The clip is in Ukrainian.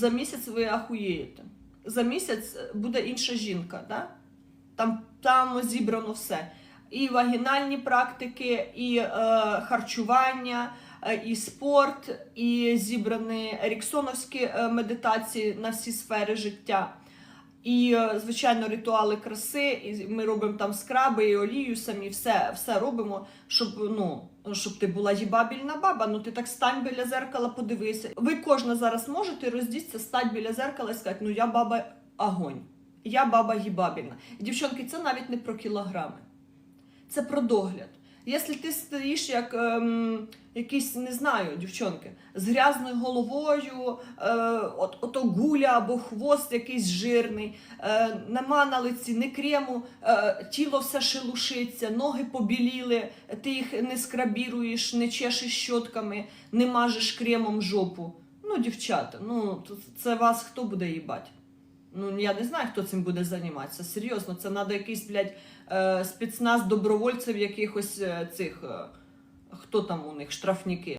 За місяць ви ахуєєте. За місяць буде інша жінка, да? там, там зібрано все. І вагінальні практики, і е, харчування, е, і спорт, і зібрані еріксоновські е, медитації на всі сфери життя. І, е, звичайно, ритуали краси, і ми робимо там скраби і олію самі, все, все робимо, щоб, ну, щоб ти була їбабільна баба. Ну ти так стань біля зеркала, подивися. Ви кожна зараз можете роздіться, стати біля зеркала і сказати, ну я баба огонь, я баба їбабільна. Дівчонки, це навіть не про кілограми, це про догляд. Якщо ти стоїш як ем, якийсь, не знаю, дівчонки, з грязною головою, е, от, ото гуля або хвост якийсь жирний, е, нема на лиці ні крему, е, тіло все шелушиться, ноги побіліли, ти їх не скрабіруєш, не чешеш щотками, не мажеш кремом жопу. Ну, дівчата, ну це вас хто буде їбать? Ну, я не знаю, хто цим буде займатися. Серйозно, це треба якийсь, блядь, е, спецназ добровольців якихось е, цих. Хто там у них, штрафники.